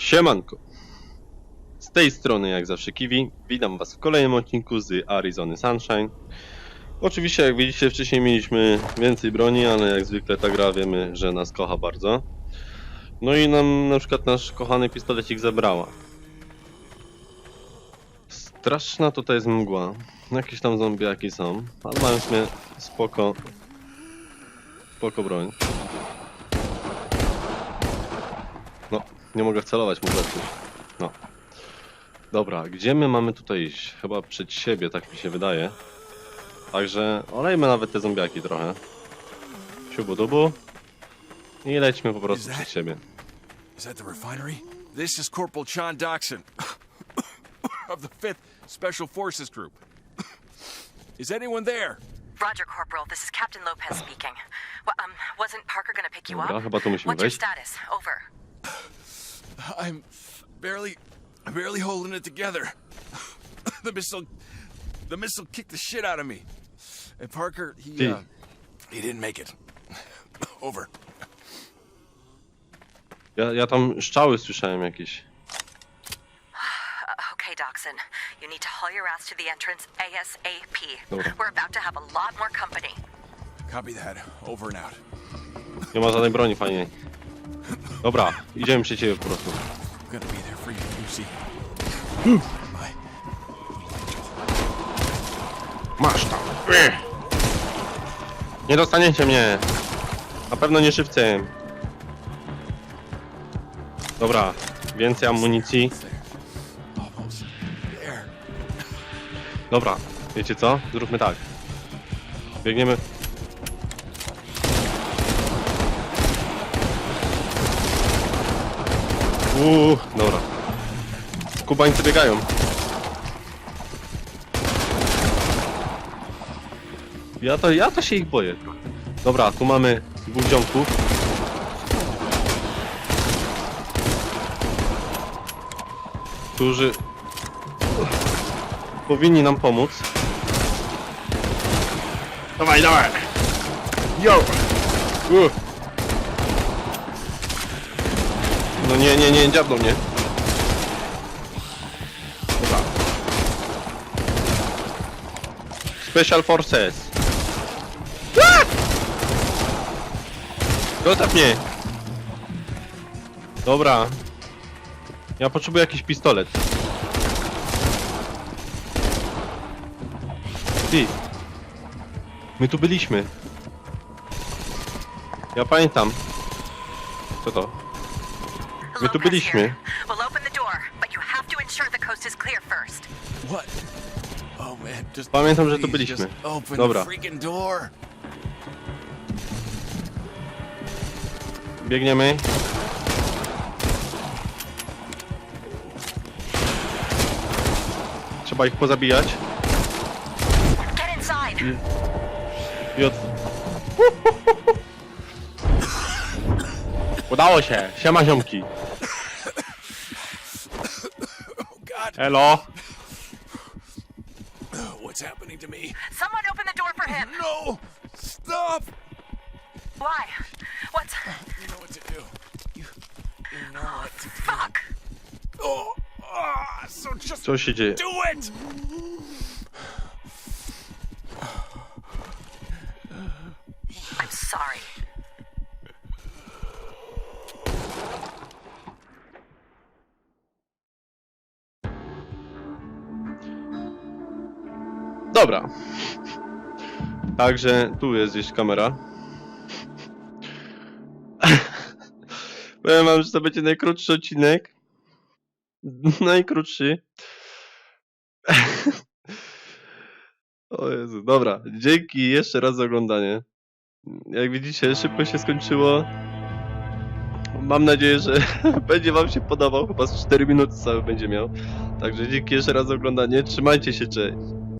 Siemanko. Z tej strony jak zawsze Kiwi. Witam was w kolejnym odcinku z Arizony Sunshine. Oczywiście jak widzicie wcześniej mieliśmy więcej broni, ale jak zwykle ta gra wiemy, że nas kocha bardzo. No i nam na przykład nasz kochany pistolecik zabrała. Straszna tutaj jest mgła. Jakieś tam zombiaki są, ale mają sumie spoko... Spoko broń. No, nie mogę wcelować mu zepsuć. No. Dobra, gdzie my mamy tutaj iść? Chyba przed siebie, tak mi się wydaje. Także olejmy nawet te zombiaki trochę. Siubu dubu. I lećmy po prostu przed siebie. Is that the refinery? This is Corporal Sean Doxson of the 5th Special Forces Group. Is anyone there? Roger, Corporal. This is Captain Lopez speaking. Well, um, wasn't Parker gonna pick you Dobra, up? chyba tu musimy What's your wejść. status? Over. I'm barely, barely holding it together. the missile, the missile kicked the shit out of me. And Parker, he, uh, he didn't make it. Over. Ja, ja tam szczały słyszałem jakieś. Okay, Doxson. You need to haul your ass to the entrance ASAP. Dobra. We're about to have a lot more company. Copy that. Over and out. Nie ma żadnej broni fajnej. Dobra, idziemy przed siebie po prostu. Masz tam. Nie dostaniecie mnie. Na pewno nie szybcem. Dobra, więcej amunicji. Dobra, wiecie co? Zróbmy tak. Biegniemy. Uuu, dobra. Kubańcy biegają. Ja to, ja to się ich boję. Dobra, tu mamy dwóch ziomków. Którzy powinni nam pomóc. Dawaj, dawaj! Yo! Uh. No nie, nie, nie, dziabną mnie. Dobra. Special Forces. Ah! Zostaw mnie! Dobra. Ja potrzebuję jakiś pistolet. Ty. My tu byliśmy. Ja pamiętam. Co to? My tu byliśmy. here. We'll open the door, but you have to ensure the coast is clear first. What? Oh man, just Pamiętam, że tu byliśmy. Dobra. Biegniemy. Trzeba ich pozabijać. Get inside. I od... Udało się! Siema ziomki! Oh God, Elo! what's happening to me? Someone open the door for him. No, stop! Why? What's... You know what to do. You, you know what to do. Fuck! Oh, ah, so just Co się dzieje? do it. I'm sorry. Dobra. Także tu jest gdzieś kamera. Powiem wam, że to będzie najkrótszy odcinek. Najkrótszy. o Jezu, dobra. Dzięki jeszcze raz za oglądanie. Jak widzicie, szybko się skończyło. Mam nadzieję, że będzie wam się podobał. Chyba z 4 minuty cały będzie miał. Także dzięki jeszcze raz za oglądanie. Trzymajcie się, cześć.